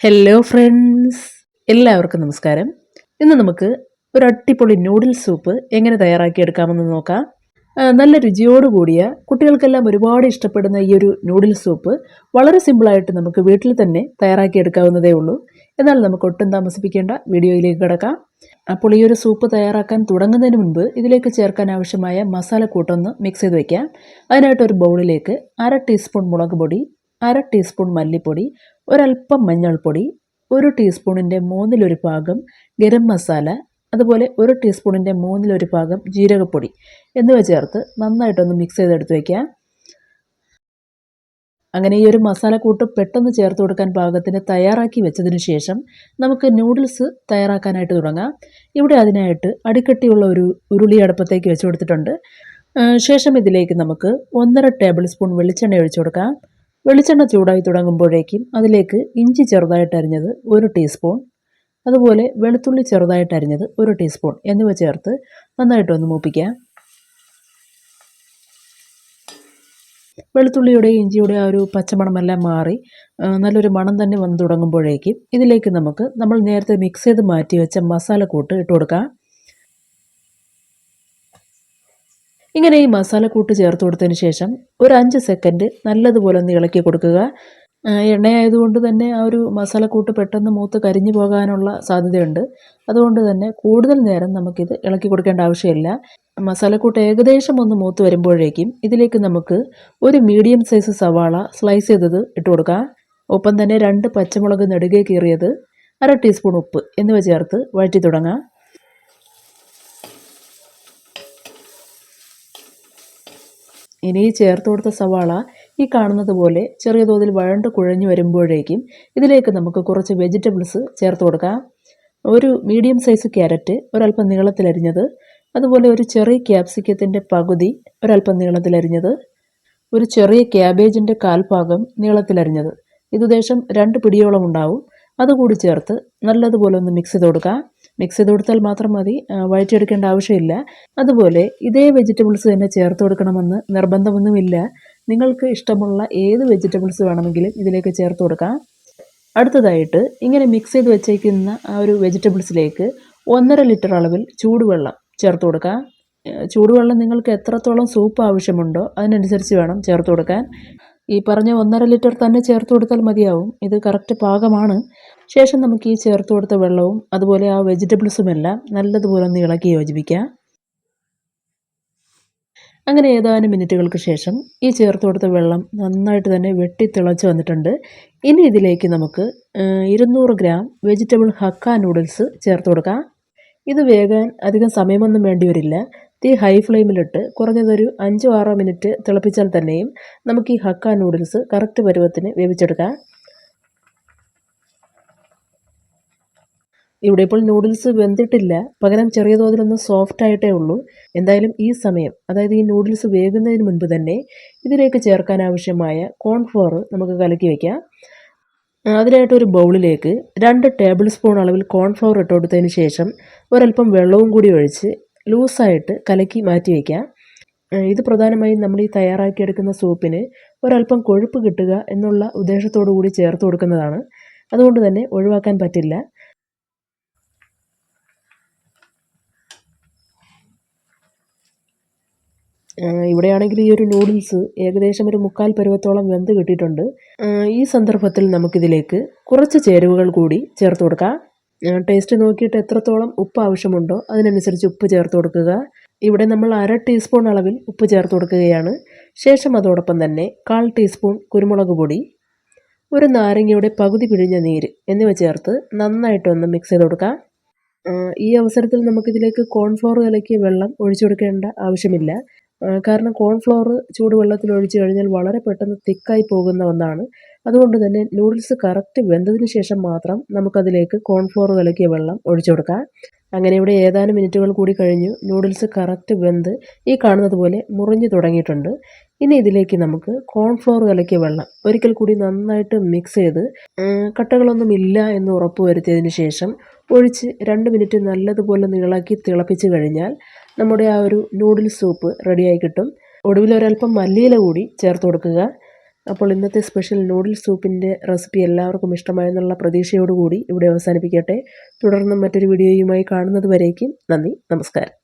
Hello friends എല്ലാവർക്കും നമസ്കാരം. ഇന്ന് നമുക്ക് ഒരു അടിപൊളി നൂഡിൽസ് സൂപ്പ് എങ്ങനെ തയ്യാറാക്കിയെടുക്കാമെന്ന് നോക്കാം. നല്ല രുചിയോട് കൂടിയ കുട്ടികൾക്കെല്ലാം ഒരുപാട് ഇഷ്ടപ്പെടുന്ന ഈ ഒരു നൂഡിൽസ് സൂപ്പ് വളരെ സിമ്പിളായിട്ട് നമുക്ക് വീട്ടിൽ തന്നെ തയ്യാറാക്കിയെടുക്കാവുന്നതേ ഉള്ളൂ. എന്നാൽ നമുക്ക് ഒട്ടും താമസിപ്പിക്കേണ്ട വീഡിയോയിലേക്ക് കിടക്കാം. അപ്പോൾ ഈ ഒരു സൂപ്പ് തയ്യാറാക്കാൻ തുടങ്ങുന്നതിന് മുൻപ് ഇതിലേക്ക് ചേർക്കാൻ ആവശ്യമായ മസാല കൂട്ടൊന്ന് മിക്സ് ചെയ്ത് വയ്ക്കാം അതിനായിട്ട് ഒരു ബൗളിലേക്ക് അര ടീസ്പൂൺ മുളക് പൊടി അര ടീസ്പൂൺ മല്ലിപ്പൊടി ഒരല്പം മഞ്ഞൾപ്പൊടി ഒരു ടീസ്പൂണിന്റെ മൂന്നിലൊരു ഭാഗം ഗരം മസാല അതുപോലെ ഒരു ടീസ്പൂണിന്റെ മൂന്നിലൊരു ഭാഗം ജീരകപ്പൊടി എന്നിവ ചേർത്ത് നന്നായിട്ടൊന്ന് മിക്സ് ചെയ്തെടുത്ത് വയ്ക്കുക അങ്ങനെ ഈ ഒരു മസാലക്കൂട്ട് പെട്ടെന്ന് ചേർത്ത് കൊടുക്കാൻ പാകത്തിന് തയ്യാറാക്കി വെച്ചതിന് ശേഷം നമുക്ക് നൂഡിൽസ് തയ്യാറാക്കാനായിട്ട് തുടങ്ങാം. ഇവിടെ അതിനായിട്ട് അടിക്കട്ടിയുള്ള ഒരു ഉരുളി അടുപ്പത്തേക്ക് വെച്ച് കൊടുത്തിട്ടുണ്ട്. ശേഷം ഇതിലേക്ക് നമുക്ക് ഒന്നര ടേബിൾ സ്പൂൺ വെളിച്ചെണ്ണ ഒഴിച്ചു കൊടുക്കാം. വെളിച്ചെണ്ണ ചൂടായി തുടങ്ങുമ്പോഴേക്കും അതിലേക്ക് ഇഞ്ചി ചെറുതായിട്ട് അരിഞ്ഞത് ഒരു ടീസ്പൂൺ അതുപോലെ വെളുത്തുള്ളി ചെറുതായിട്ട് അരിഞ്ഞത് ഒരു ടീസ്പൂൺ എന്നിവ ചേർത്ത് നന്നായിട്ടൊന്ന് മൂപ്പിക്കാം വെളുത്തുള്ളിയുടെ ഇഞ്ചിയുടെ ആ ഒരു പച്ചമണമെല്ലാം മാറി നല്ലൊരു മണം തന്നെ വന്ന് തുടങ്ങുമ്പോഴേക്കും ഇതിലേക്ക് നമുക്ക് നമ്മൾ നേരത്തെ മിക്സ് ചെയ്ത് മാറ്റി വെച്ച മസാല മസാലക്കൂട്ട് ഇട്ട് കൊടുക്കാം. ഇങ്ങനെ ഈ മസാലക്കൂട്ട് ചേർത്ത് കൊടുത്തതിന് ശേഷം ഒരു അഞ്ച് സെക്കൻഡ് നല്ലതുപോലെ ഒന്ന് ഇളക്കി കൊടുക്കുക. എണ്ണയായതുകൊണ്ട് തന്നെ ആ ഒരു മസാലക്കൂട്ട് പെട്ടെന്ന് മൂത്ത് കരിഞ്ഞു പോകാനുള്ള സാധ്യതയുണ്ട്. അതുകൊണ്ട് തന്നെ കൂടുതൽ നേരം നമുക്കിത് ഇളക്കി കൊടുക്കേണ്ട ആവശ്യമില്ല. മസാലക്കൂട്ട് ഏകദേശം ഒന്ന് മൂത്ത് വരുമ്പോഴേക്കും ഇതിലേക്ക് നമുക്ക് ഒരു മീഡിയം സൈസ് സവാള സ്ലൈസ് ചെയ്തത് ഇട്ട് കൊടുക്കാം. ഒപ്പം തന്നെ രണ്ട് പച്ചമുളക് നെടുകെ കീറിയത് അര ടീസ്പൂൺ ഉപ്പ് എന്നിവ ചേർത്ത് വഴറ്റി തുടങ്ങാം. ഇനി ചേർത്ത് കൊടുത്ത സവാള ഈ കാണുന്നത് പോലെ ചെറിയ തോതിൽ വഴണ്ട് കുഴഞ്ഞു വരുമ്പോഴേക്കും ഇതിലേക്ക് നമുക്ക് കുറച്ച് വെജിറ്റബിൾസ് ചേർത്ത് കൊടുക്കാം. ഒരു മീഡിയം സൈസ് ക്യാരറ്റ് ഒരല്പം നീളത്തിലരിഞ്ഞത് അതുപോലെ ഒരു ചെറിയ ക്യാപ്സിക്കത്തിന്റെ പകുതി ഒരല്പം നീളത്തിലരിഞ്ഞത് ഒരു ചെറിയ ക്യാബേജിന്റെ കാൽഭാഗം നീളത്തിലരിഞ്ഞത് ഇത് ഉദ്ദേശം രണ്ട് പിടിയോളം ഉണ്ടാവും. അതുകൂടി ചേർത്ത് നല്ലതുപോലെ ഒന്ന് മിക്സ് ചെയ്ത് കൊടുക്കാം. മിക്സ് ചെയ്ത് കൊടുത്താൽ മാത്രം മതി. വഴറ്റിയെടുക്കേണ്ട ആവശ്യമില്ല. അതുപോലെ ഇതേ വെജിറ്റബിൾസ് തന്നെ ചേർത്ത് കൊടുക്കണമെന്ന് നിർബന്ധമൊന്നുമില്ല. നിങ്ങൾക്ക് ഇഷ്ടമുള്ള ഏത് വെജിറ്റബിൾസ് വേണമെങ്കിലും ഇതിലേക്ക് ചേർത്ത് കൊടുക്കാം. അടുത്തതായിട്ട് ഇങ്ങനെ മിക്സ് ചെയ്ത് വെച്ചേക്കുന്ന ആ ഒരു വെജിറ്റബിൾസിലേക്ക് ഒന്നര ലിറ്റർ അളവിൽ ചൂടുവെള്ളം ചേർത്ത് കൊടുക്കാം. ചൂടുവെള്ളം നിങ്ങൾക്ക് എത്രത്തോളം സൂപ്പ് ആവശ്യമുണ്ടോ അതിനനുസരിച്ച് വേണം ചേർത്ത് കൊടുക്കാൻ. ഈ പറഞ്ഞ ഒന്നര ലിറ്റർ തന്നെ ചേർത്ത് കൊടുത്താൽ മതിയാവും. ഇത് കറക്റ്റ് പാകമാണ്. ശേഷം നമുക്ക് ഈ ചേർത്ത് കൊടുത്ത വെള്ളവും അതുപോലെ ആ വെജിറ്റബിൾസും എല്ലാം നല്ലതുപോലെ ഒന്ന് ഇളക്കി യോജിപ്പിക്കാം. അങ്ങനെ ഏതാനും മിനിറ്റുകൾക്ക് ശേഷം ഈ ചേർത്ത് കൊടുത്ത വെള്ളം നന്നായിട്ട് തന്നെ വെട്ടി തിളച്ച് വന്നിട്ടുണ്ട്. ഇനി ഇതിലേക്ക് നമുക്ക് ഇരുന്നൂറ് ഗ്രാം വെജിറ്റബിൾ ഹക്ക നൂഡിൽസ് ചേർത്ത് കൊടുക്കാം. ഇത് വേകാൻ അധികം സമയമൊന്നും വേണ്ടി വരില്ല തീ ഹൈ ഫ്ലെയിമിലിട്ട് കുറഞ്ഞതൊരു അഞ്ചോ ആറോ മിനിറ്റ് തിളപ്പിച്ചാൽ തന്നെയും നമുക്ക് ഈ ഹക്ക നൂഡിൽസ് കറക്റ്റ് പരുവത്തിന് വേവിച്ചെടുക്കാം. ഇവിടെ ഇപ്പോൾ നൂഡിൽസ് വെന്തിട്ടില്ല. പകരം ചെറിയ തോതിലൊന്ന് സോഫ്റ്റ് ആയിട്ടേ ഉള്ളൂ. എന്തായാലും ഈ സമയം അതായത് ഈ നൂഡിൽസ് വേകുന്നതിന് മുൻപ് തന്നെ ഇതിലേക്ക് ചേർക്കാൻ ആവശ്യമായ കോൺഫ്ലോർ നമുക്ക് കലക്കി വയ്ക്കാം അതിനായിട്ട് ഒരു ബൗളിലേക്ക് രണ്ട് ടേബിൾ സ്പൂൺ അളവിൽ കോൺഫ്ലവർ ഇട്ട് കൊടുത്തതിന് ശേഷം ഒരല്പം വെള്ളവും കൂടി ഒഴിച്ച് ലൂസായിട്ട് കലക്കി മാറ്റി വയ്ക്കുക ഇത് പ്രധാനമായും നമ്മൾ ഈ തയ്യാറാക്കിയെടുക്കുന്ന സൂപ്പിന് ഒരല്പം കൊഴുപ്പ് കിട്ടുക എന്നുള്ള ഉദ്ദേശത്തോടു കൂടി ചേർത്ത് കൊടുക്കുന്നതാണ്. അതുകൊണ്ട് തന്നെ ഒഴിവാക്കാൻ പറ്റില്ല. ഇവിടെയാണെങ്കിൽ ഈ ഒരു നൂഡിൽസ് ഏകദേശം ഒരു മുക്കാൽ പരുവത്തോളം വെന്ത് കിട്ടിയിട്ടുണ്ട്. ഈ സന്ദർഭത്തിൽ നമുക്കിതിലേക്ക് കുറച്ച് ചേരുവകൾ കൂടി ചേർത്ത് കൊടുക്കാം. ടേസ്റ്റ് നോക്കിയിട്ട് എത്രത്തോളം ഉപ്പ് ആവശ്യമുണ്ടോ അതിനനുസരിച്ച് ഉപ്പ് ചേർത്ത് കൊടുക്കുക. ഇവിടെ നമ്മൾ അര ടീസ്പൂൺ അളവിൽ ഉപ്പ് ചേർത്ത് കൊടുക്കുകയാണ്. ശേഷം അതോടൊപ്പം തന്നെ കാൽ ടീസ്പൂൺ കുരുമുളക് പൊടി ഒരു നാരങ്ങയുടെ പകുതി പിഴിഞ്ഞ നീര് എന്നിവ ചേർത്ത് നന്നായിട്ടൊന്ന് മിക്സ് ചെയ്ത് കൊടുക്കാം. ഈ അവസരത്തിൽ നമുക്കിതിലേക്ക് കോൺഫ്ലോർ കലക്കിയ വെള്ളം ഒഴിച്ചു കൊടുക്കേണ്ട ആവശ്യമില്ല. കാരണം കോൺഫ്ലോർ ചൂടുവെള്ളത്തിൽ ഒഴിച്ചു കഴിഞ്ഞാൽ വളരെ പെട്ടെന്ന് തിക്കായി പോകുന്ന ഒന്നാണ്. അതുകൊണ്ട് തന്നെ നൂഡിൽസ് കറക്റ്റ് വെന്തതിന് ശേഷം മാത്രം നമുക്കതിലേക്ക് കോൺഫ്ലോർ കലക്കിയ വെള്ളം ഒഴിച്ചു കൊടുക്കാം. അങ്ങനെ ഇവിടെ ഏതാനും മിനിറ്റുകൾ കൂടി കഴിഞ്ഞു. നൂഡിൽസ് കറക്റ്റ് വെന്ത് ഈ കാണുന്നത് പോലെ മുറിഞ്ഞു തുടങ്ങിയിട്ടുണ്ട്. ഇനി ഇതിലേക്ക് നമുക്ക് കോൺഫ്ലോർ കലക്കിയ വെള്ളം ഒരിക്കൽ കൂടി നന്നായിട്ട് മിക്സ് ചെയ്ത് കട്ടകളൊന്നും ഇല്ല എന്ന് ഉറപ്പ് വരുത്തിയതിന് ശേഷം ഒഴിച്ച് രണ്ട് മിനിറ്റ് നല്ലതുപോലെ നീളാക്കി തിളപ്പിച്ച് കഴിഞ്ഞാൽ നമ്മുടെ ആ ഒരു നൂഡിൽ സൂപ്പ് റെഡിയായി കിട്ടും. ഒടുവിൽ ഒരല്പം മല്ലിയില കൂടി ചേർത്ത് കൊടുക്കുക. അപ്പോൾ ഇന്നത്തെ സ്പെഷ്യൽ നൂഡിൽ സൂപ്പിന്റെ റെസിപ്പി എല്ലാവർക്കും ഇഷ്ടമായെന്നുള്ള പ്രതീക്ഷയോടുകൂടി ഇവിടെ അവസാനിപ്പിക്കട്ടെ. തുടർന്നും മറ്റൊരു വീഡിയോയുമായി കാണുന്നത് വരേക്കും നന്ദി നമസ്കാരം.